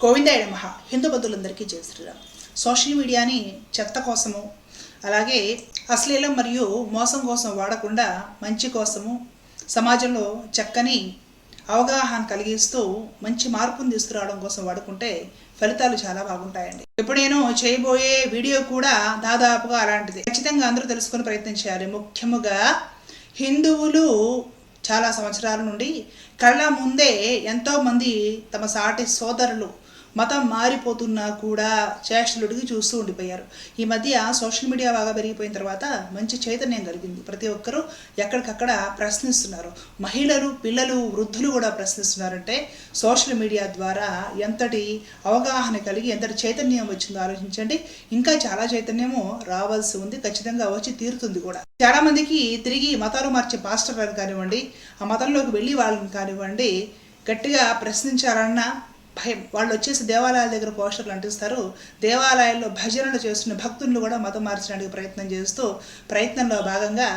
గోవిందాయ నమ హిందూ బంధువులందరికీ జయ శ్రీరామ్. సోషల్ మీడియాని చెత్త కోసము అలాగే అశ్లీలం మరియు మోసం కోసం వాడకుండా మంచి కోసము సమాజంలో చక్కని అవగాహన కలిగిస్తూ మంచి మార్పును తీసుకురావడం కోసం వాడుకుంటే ఫలితాలు చాలా బాగుంటాయండి. ఇప్పుడు నేను చేయబోయే వీడియో కూడా దాదాపుగా అలాంటిది. ఖచ్చితంగా అందరూ తెలుసుకుని ప్రయత్నించాలి ముఖ్యముగా హిందువులు చాలా సంవత్సరాల నుండి కళ్ళ ముందే ఎంతోమంది తమ సాటి సోదరులు మతం మారిపోతున్నా కూడా చేష్టలుడికి చూస్తూ ఉండిపోయారు. ఈ మధ్య సోషల్ మీడియా బాగా పెరిగిపోయిన తర్వాత మంచి చైతన్యం కలిగింది. ప్రతి ఒక్కరూ ఎక్కడికక్కడ ప్రశ్నిస్తున్నారు. మహిళలు పిల్లలు వృద్ధులు కూడా ప్రశ్నిస్తున్నారంటే సోషల్ మీడియా ద్వారా ఎంతటి అవగాహన కలిగి ఎంతటి చైతన్యం వచ్చిందో ఆలోచించండి. ఇంకా చాలా చైతన్యము రావాల్సి ఉంది. ఖచ్చితంగా వచ్చి తీరుతుంది కూడా. చాలా మందికి తిరిగి మతాలు మార్చే పాస్టర్లను కానివ్వండి ఆ మతంలోకి వెళ్ళి వాళ్ళని కానివ్వండి గట్టిగా ప్రశ్నించాలన్నా భయం. వాళ్ళు వచ్చేసి దేవాలయాల దగ్గర పోస్టర్లు అంటిస్తారు. దేవాలయాల్లో భజనలు చేస్తున్న భక్తులను కూడా మతం మార్చడానికి ప్రయత్నం చేస్తూ ప్రయత్నంలో భాగంగా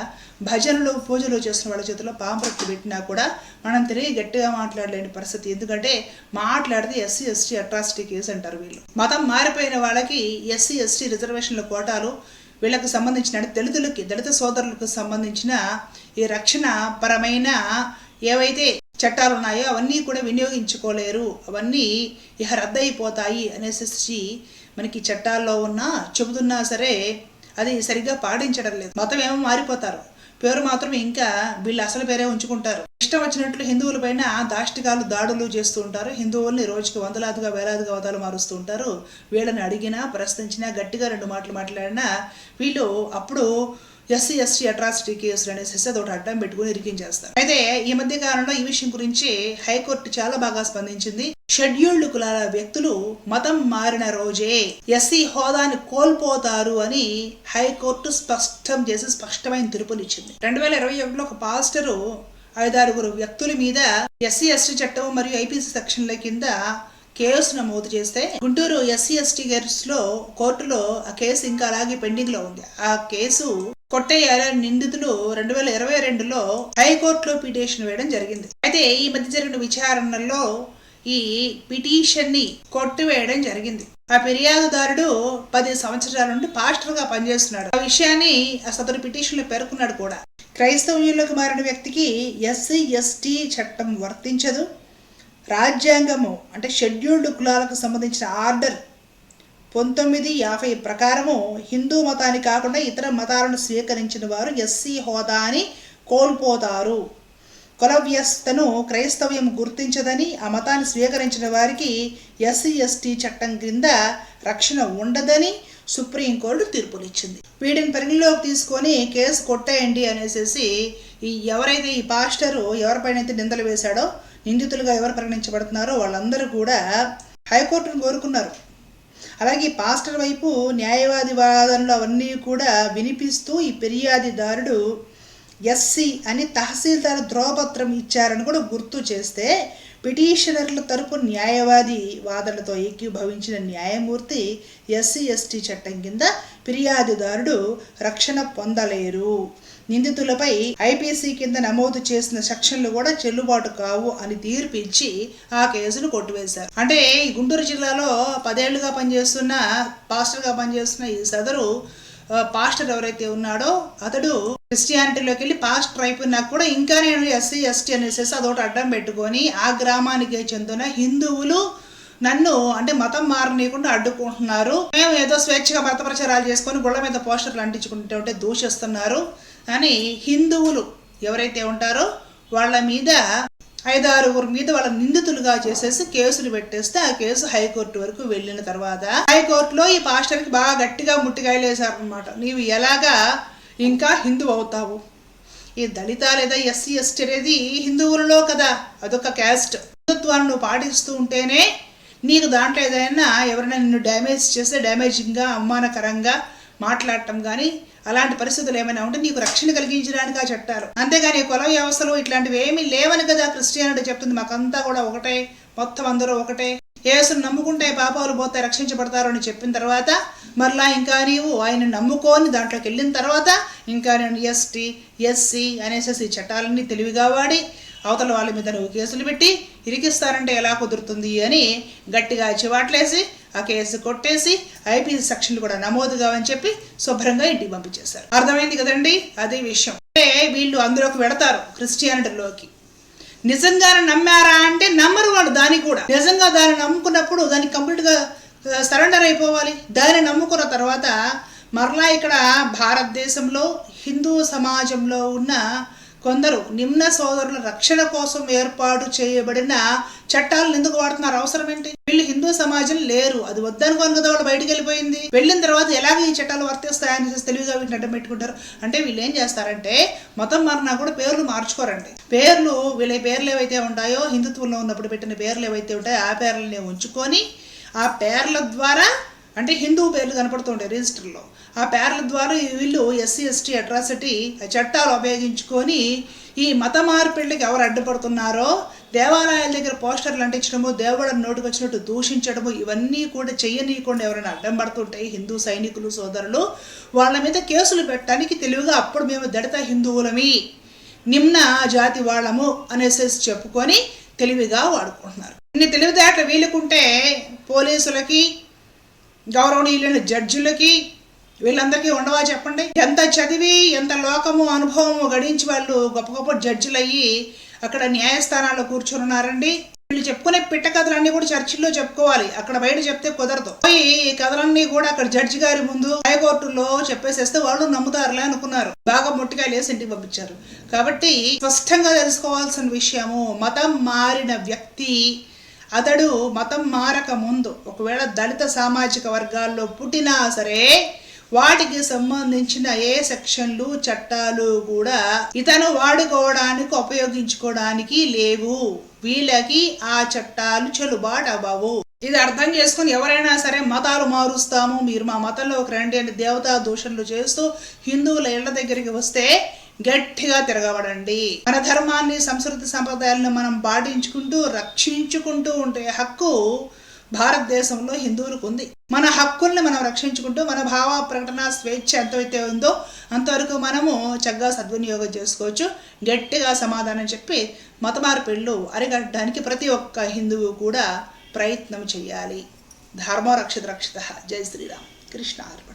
భజనలు పూజలు చేస్తున్న వాళ్ళ చేతిలో పాంప్రక్తి పెట్టినా కూడా మనం తిరిగి గట్టిగా మాట్లాడలేని పరిస్థితి. ఎందుకంటే మాట్లాడితే ఎస్సీ ఎస్టీ అట్రాసిటీ కేసు అంటారు వీళ్ళు. మతం మారిపోయిన వాళ్ళకి ఎస్సీ ఎస్టీ రిజర్వేషన్ల కోటాలు వీళ్ళకు సంబంధించిన దళితులకి దళిత సోదరులకు సంబంధించిన ఈ రక్షణ పరమైన ఏవైతే చట్టాలు ఉన్నాయో అవన్నీ కూడా వినియోగించుకోలేరు. అవన్నీ ఇహ రద్దయిపోతాయి అనేసి మనకి చట్టాల్లో ఉన్నా చెబుతున్నా సరే అది సరిగ్గా పాటించడం లేదు. మతం ఏమో మారిపోతారు. పేరు మాత్రం ఇంకా వీళ్ళు అసలు పేరే ఉంచుకుంటారు. ఇష్టం వచ్చినట్లు హిందువుల పైన దాష్టికాలు దాడులు చేస్తూ ఉంటారు. హిందువుల్ని రోజుకి వందలాదిగా వేలాదిగా వదాలు మారుస్తూ ఉంటారు. వీళ్ళని అడిగినా ప్రశ్నించినా గట్టిగా రెండు మాటలు మాట్లాడినా వీళ్ళు అప్పుడు ఎస్సీ ఎస్టీ అట్రాసిటీ కేసులు అనేసి అదొకటి అడ్డం పెట్టుకుని ఇరికించేస్తారు. అయితే ఈ మధ్య కాలంలో ఈ విషయం గురించి హైకోర్టు చాలా బాగా స్పందించింది. షెడ్యూల్డ్ కులాల వ్యక్తులు మతం మారిన రోజే ఎస్సీ హోదాని కోల్పోతారు అని హైకోర్టు స్పష్టం చేసి స్పష్టమైన తీర్పునిచ్చింది రెండు వేల ఇరవై ఒకటిలో ఒక పాస్టరు ఐదారుగురు వ్యక్తుల మీద ఎస్సీ ఎస్టీ చట్టం మరియు ఐపీసీ సెక్షన్ల కింద కేసు నమోదు చేస్తే గుంటూరు ఎస్సీ ఎస్టీ కేసులో కోర్టులో ఆ కేసు ఇంకా అలాగే పెండింగ్లో ఉంది. ఆ కేసు కొట్టయ్య నిందితులు రెండు వేల ఇరవై రెండులో హైకోర్టులో పిటిషన్ వేయడం జరిగింది. అయితే ఈ మధ్య జరిగిన విచారణలో ఈ పిటిషన్ని కొట్టివేయడం జరిగింది. ఆ ఫిర్యాదుదారుడు పది సంవత్సరాల నుండి పాస్టర్గా పనిచేస్తున్నాడు. ఆ విషయాన్ని ఆ సదరు పిటిషన్లో పేర్కొన్నాడు కూడా. క్రైస్తవ్యంలోకి మారిన వ్యక్తికి ఎస్సీ ఎస్టీ చట్టం వర్తించదు. రాజ్యాంగము అంటే షెడ్యూల్డ్ కులాలకు సంబంధించిన ఆర్డర్ పంతొమ్మిది యాభై ప్రకారము హిందూ మతాన్ని కాకుండా ఇతర మతాలను స్వీకరించిన వారు ఎస్సీ హోదాని కోల్పోతారు. కులవ్యవస్థను క్రైస్తవ్యం గుర్తించదని ఆ మతాన్ని స్వీకరించిన వారికి ఎస్సీ ఎస్టీ చట్టం క్రింద రక్షణ ఉండదని సుప్రీంకోర్టు తీర్పునిచ్చింది. వీటిని పరిగణలోకి తీసుకొని కేసు కొట్టేయండి అనేసి ఈ ఎవరైతే ఈ పాస్టరు ఎవరిపైన అయితే నిందలు వేశాడో నిందితులుగా ఎవరు పరిగణించబడుతున్నారో వాళ్ళందరూ కూడా హైకోర్టును కోరుకున్నారు. అలాగే పాస్టర్ వైపు న్యాయవాది వాదనలు అవన్నీ కూడా వినిపిస్తూ ఈ ఫిర్యాదిదారుడు ఎస్సీ అని తహసీల్దార్ ధ్రువపత్రం ఇచ్చారని కూడా గుర్తు చేస్తే పిటిషనర్ల తరపు న్యాయవాది వాదనతో ఏకీభవించిన న్యాయమూర్తి ఎస్సీ ఎస్టీ చట్టం కింద ఫిర్యాదుదారుడు రక్షణ పొందలేరు. నిందితులపై ఐపీసీ కింద నమోదు చేసిన సెక్షన్లు కూడా చెల్లుబాటు కావు అని తీర్పిచ్చి ఆ కేసును కొట్టివేశారు. అంటే ఈ గుంటూరు జిల్లాలో పదేళ్ళుగా పనిచేస్తున్న పాస్టర్గా పనిచేస్తున్న ఈ సదరు పాస్టర్ ఎవరైతే ఉన్నాడో అతడు క్రిస్టియానిటీలోకి వెళ్ళి పాస్టర్ అయిపోయినా కూడా ఇంకా నేను ఎస్సీ ఎస్టీ అనేసి అదొకటి అడ్డం పెట్టుకొని ఆ గ్రామానికి చెందిన హిందువులు నన్ను అంటే మతం మారనీయకుండా అడ్డుకుంటున్నారు. మేము ఏదో స్వేచ్ఛగా మత ప్రచారాలు చేసుకొని గుళ్ళ మీద పోస్టర్లు అంటించుకుంటే ఉంటే దూషిస్తున్నారు. అని హిందువులు ఎవరైతే ఉంటారో వాళ్ళ మీద ఐదారుగురు మీద వాళ్ళ నిందితులుగా చేసేసి కేసులు పెట్టేస్తే ఆ కేసు హైకోర్టు వరకు వెళ్ళిన తర్వాత హైకోర్టులో ఈ పాస్టర్కి బాగా గట్టిగా ముట్టికాయలేశారనమాట నీవు ఎలాగా ఇంకా హిందువు అవుతావు? ఈ దళిత లేదా ఎస్సీ ఎస్టీ అనేది హిందువులలో కదా అదొక క్యాస్ట్. హిందుత్వాన్ని నువ్వు పాటిస్తూ ఉంటేనే నీకు దాంట్లో ఏదైనా ఎవరైనా నిన్ను డ్యామేజ్ చేస్తే డ్యామేజింగ్గా అవమానకరంగా మాట్లాడటం కానీ అలాంటి పరిస్థితులు ఏమైనా ఉంటే నీకు రక్షణ కలిగించడానికి ఆ చట్టాలు అంతేగాని కుల వ్యవస్థలు ఇట్లాంటివి ఏమీ లేవని కదా క్రిస్టియానిటీ చెప్తుంది. మాకంతా కూడా ఒకటే మొత్తం అందరూ ఒకటే. యేసును నమ్ముకుంటే పాపాలు పోతే రక్షించబడతారు అని చెప్పిన తర్వాత మరలా ఇంకా నీవు ఆయన నమ్ముకొని దాంట్లోకి వెళ్ళిన తర్వాత ఇంకా నేను ఎస్టీ ఎస్సీ అనేసి ఈ చట్టాలన్నీ తెలివిగా వాడి అవతల వాళ్ళ మీద నువ్వు కేసులు పెట్టి ఇరికిస్తారంటే ఎలా కుదురుతుంది అని గట్టిగా చివాట్లేసి ఆ కేసు కొట్టేసి ఐపీసీ సెక్షన్లు కూడా నమోదు కావని చెప్పి శుభ్రంగా ఇంటికి పంపించేశారు. అర్థమైంది కదండి? అదే విషయం. అంటే వీళ్ళు అందులోకి పెడతారు క్రిస్టియానిటీలోకి. నిజంగానే నమ్మారా అంటే నమ్మరు వాళ్ళు దాన్ని కూడా. నిజంగా దాన్ని నమ్ముకున్నప్పుడు దానికి కంప్లీట్గా సరెండర్ అయిపోవాలి. దాన్ని నమ్ముకున్న తర్వాత మరలా ఇక్కడ భారతదేశంలో హిందూ సమాజంలో ఉన్న కొందరు నిమ్న సోదరుల రక్షణ కోసం ఏర్పాటు చేయబడిన చట్టాలను ఎందుకు వాడుతున్నారు? అవసరం ఏంటి వీళ్ళు హిందూ సమాజం లేరు. అది వద్దనుకోను కదా వాళ్ళు బయటకు వెళ్ళిపోయింది. వెళ్ళిన తర్వాత ఎలాగ ఈ చట్టాలు వర్తిస్తాయని చేసి తెలివిగా వీటిని అడ్డం పెట్టుకుంటారు. అంటే వీళ్ళు ఏం చేస్తారంటే మతం మారినా కూడా పేర్లు మార్చుకోరండి. పేర్లు వీళ్ళ పేర్లు ఏవైతే ఉంటాయో హిందుత్వంలో ఉన్నప్పుడు పెట్టిన పేర్లు ఏవైతే ఉంటాయో ఆ పేర్లని ఉంచుకొని ఆ పేర్ల ద్వారా అంటే హిందూ పేర్లు కనపడుతుంటాయి రిజిస్టర్లో. ఆ పేర్ల ద్వారా వీళ్ళు ఎస్సీ ఎస్టీ అట్రాసిటీ చట్టాలు ఉపయోగించుకొని ఈ మత మార్పిళ్ళకి ఎవరు అడ్డుపడుతున్నారో దేవాలయాల దగ్గర పోస్టర్లు అంటించడము దేవుళ్ళని నోటికి వచ్చినట్టు దూషించడము ఇవన్నీ కూడా చెయ్యనీయకుండా ఎవరైనా అడ్డం పడుతుంటాయి హిందూ సైనికులు సోదరులు వాళ్ళ మీద కేసులు పెట్టడానికి తెలివిగా అప్పుడు మేము దళిత హిందువులమి. నిమ్న జాతి వాళ్ళము అనేసి చెప్పుకొని తెలివిగా వాడుకుంటున్నారు. ఇన్ని తెలివితేటలు వీలుకుంటే పోలీసులకి గౌరవనీయులైన జడ్జిలకి వీళ్ళందరికీ ఉండవా చెప్పండి? ఎంత చదివి ఎంత లోకము అనుభవము గడించి వాళ్ళు గొప్ప గొప్ప జడ్జిలు అయ్యి అక్కడ న్యాయస్థానాల్లో కూర్చున్నారండి ఉన్నారండి వీళ్ళు చెప్పుకునే పిట్ట కథలన్నీ కూడా చర్చిల్లో చెప్పుకోవాలి. అక్కడ బయట చెప్తే కుదరదు. పోయి ఈ కథలన్నీ కూడా అక్కడ జడ్జి గారి ముందు హైకోర్టులో చెప్పేసేస్తే వాళ్ళు నమ్ముతారులే అనుకున్నారు. బాగా ముట్టికాయలు వేసి ఇంటికి పంపించారు. కాబట్టి స్పష్టంగా తెలుసుకోవాల్సిన విషయము మతం మారిన వ్యక్తి అతడు మతం మారక ముందు ఒకవేళ దళిత సామాజిక వర్గాల్లో పుట్టినా సరే వాటికి సంబంధించిన ఏ సెక్షన్లు చట్టాలు కూడా ఇతను వాడుకోవడానికి ఉపయోగించుకోవడానికి లేవు. వీళ్ళకి ఆ చట్టాలు చెల్లుబాటు అవ్వవు. ఇది అర్థం చేసుకుని ఎవరైనా సరే మతాలు మారుస్తాము. మీరు మా మతంలో రండి అని దేవతా దూషణలు చేస్తూ హిందువుల ఇళ్ళ దగ్గరికి వస్తే గట్టిగా తిరగబడండి. మన ధర్మాన్ని సంస్కృతి సంప్రదాయాలను మనం పాటించుకుంటూ రక్షించుకుంటూ ఉండే హక్కు భారతదేశంలో హిందువులకు ఉంది. మన హక్కుల్ని మనం రక్షించుకుంటూ మన భావ ప్రకటన స్వేచ్ఛ ఎంతైతే ఉందో అంతవరకు మనము చక్కగా సద్వినియోగం చేసుకోవచ్చు. గట్టిగా సమాధానం చెప్పి మత మార్పిళ్ళు అరికట్టడానికి ప్రతి ఒక్క హిందువు కూడా ప్రయత్నం చేయాలి. ధర్మ రక్షిత రక్షిత. జై శ్రీరామ్. కృష్ణ అర్పణ.